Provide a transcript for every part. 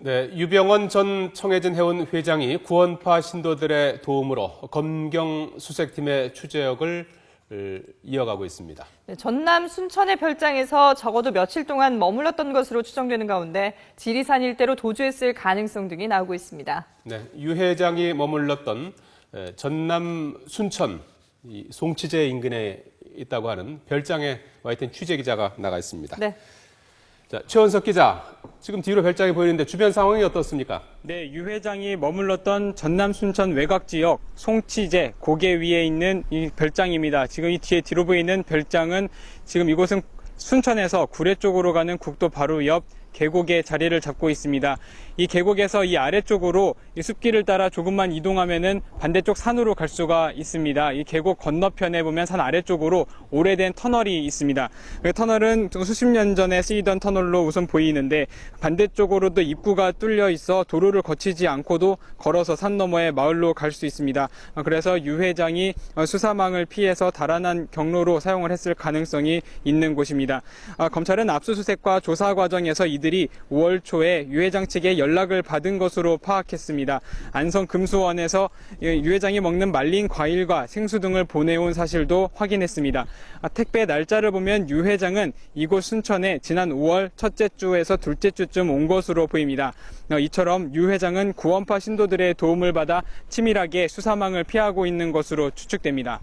네, 유병원 전 청해진 해운 회장이 구원파 신도들의 도움으로 검경 수색팀의 추재역을 을, 이어가고 있습니다. 네, 전남 순천의 별장에서 적어도 며칠 동안 머물렀던 것으로 추정되는 가운데 지리산 일대로 도주했을 가능성 등이 나오고 있습니다. 네, 유 회장이 머물렀던 에, 전남 순천 이 송치제 인근에 있다고 하는 별장에 와 있던 취재 기자가 나가 있습니다. 네. 자, 최원석 기자, 지금 뒤로 별장이 보이는데 주변 상황이 어떻습니까? 네, 유 회장이 머물렀던 전남 순천 외곽 지역 송치제 고개 위에 있는 이 별장입니다. 지금 이 뒤에 뒤로 보이는 별장은 지금 이곳은 순천에서 구례 쪽으로 가는 국도 바로 옆 계곡에 자리를 잡고 있습니다. 이 계곡에서 이 아래쪽으로 이 숲길을 따라 조금만 이동하면은 반대쪽 산으로 갈 수가 있습니다. 이 계곡 건너편에 보면 산 아래쪽으로 오래된 터널이 있습니다. 그 터널은 수십 년 전에 쓰이던 터널로 우선 보이는데 반대쪽으로도 입구가 뚫려 있어 도로를 거치지 않고도 걸어서 산 너머의 마을로 갈 수 있습니다. 어, 그래서 유 회장이 어, 수사망을 피해서 달아난 경로로 사용을 했을 가능성이 있는 곳입니다. 아, 검찰은 압수수색과 조사 과정에서 이 들이 5월 초에 유 회장 측에 연락을 받은 것으로 파악했습니다. 안성 금수원에서 유 회장이 먹는 말린 과일과 생수 등을 보내온 사실도 확인했습니다. 아, 택배 날짜를 보면 유 회장은 이곳 순천에 지난 5월 첫째 주에서 둘째 주쯤 온 것으로 보입니다. 어, 이처럼 유 회장은 구원파 신도들의 도움을 받아 치밀하게 수사망을 피하고 있는 것으로 추측됩니다.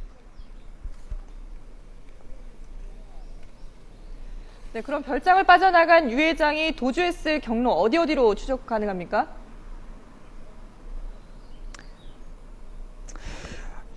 네, 그럼 별장을 빠져나간 유 회장이 도주했을 경로 어디 어디로 추적 가능합니까?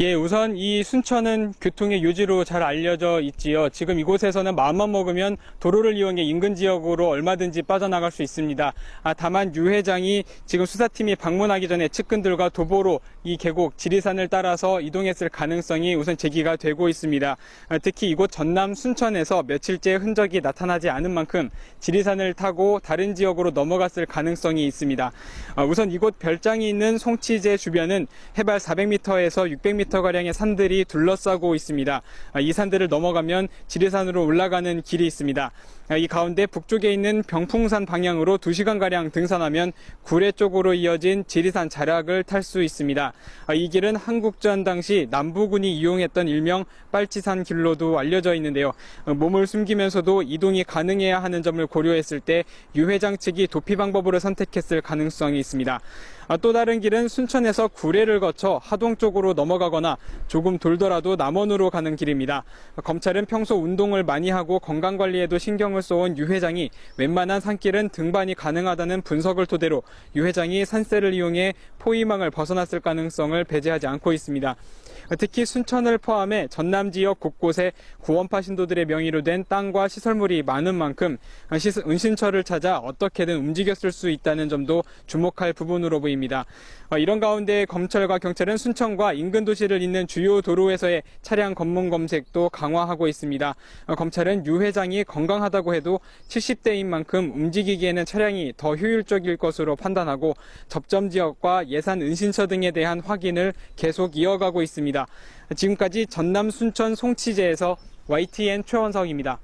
예, 우선 이 순천은 교통의 요지로 잘 알려져 있지요. 지금 이곳에서는 마음만 먹으면 도로를 이용해 인근 지역으로 얼마든지 빠져나갈 수 있습니다. 아, 다만 유 회장이 지금 수사팀이 방문하기 전에 측근들과 도보로 이 계곡 지리산을 따라서 이동했을 가능성이 우선 제기가 되고 있습니다. 아, 특히 이곳 전남 순천에서 며칠째 흔적이 나타나지 않은 만큼 지리산을 타고 다른 지역으로 넘어갔을 가능성이 있습니다. 아, 우선 이곳 별장이 있는 송치제 주변은 해발 400m에서 600m 가량의 산들이 둘러싸고 있습니다. 아, 이 산들을 넘어가면 지리산으로 올라가는 길이 있습니다. 아, 이 가운데 북쪽에 있는 병풍산 방향으로 2시간 가량 등산하면 구례 쪽으로 이어진 지리산 자락을 탈 수 있습니다. 아, 이 길은 한국전 당시 남부군이 이용했던 일명 빨치산 길로도 알려져 있는데요. 어, 몸을 숨기면서도 이동이 가능해야 하는 점을 고려했을 때 유 회장 측이 도피 방법으로 선택했을 가능성이 있습니다. 아, 또 다른 길은 순천에서 구례를 거쳐 하동 쪽으로 넘어가거나 조금 돌더라도 남원으로 가는 길입니다. 검찰은 평소 운동을 많이 하고 건강 관리에도 신경을 써온 유 회장이 웬만한 산길은 등반이 가능하다는 분석을 토대로 유 회장이 산세를 이용해 포위망을 벗어났을 가능성을 배제하지 않고 있습니다. 특히 순천을 포함해 전남 지역 곳곳에 구원파 신도들의 명의로 된 땅과 시설물이 많은 만큼 시- 은신처를 찾아 어떻게든 움직였을 수 있다는 점도 주목할 부분으로 보입니다. 어, 이런 가운데 검찰과 경찰은 순천과 인근 도시를 잇는 주요 도로에서의 차량 검문 검색도 강화하고 있습니다. 어, 검찰은 유 회장이 건강하다고 해도 70대인 만큼 움직이기에는 차량이 더 효율적일 것으로 판단하고 접점 지역과 예산 은신처 등에 대한 확인을 계속 이어가고 있습니다. 지금까지 전남 순천 송치제에서 YTN 최원석입니다.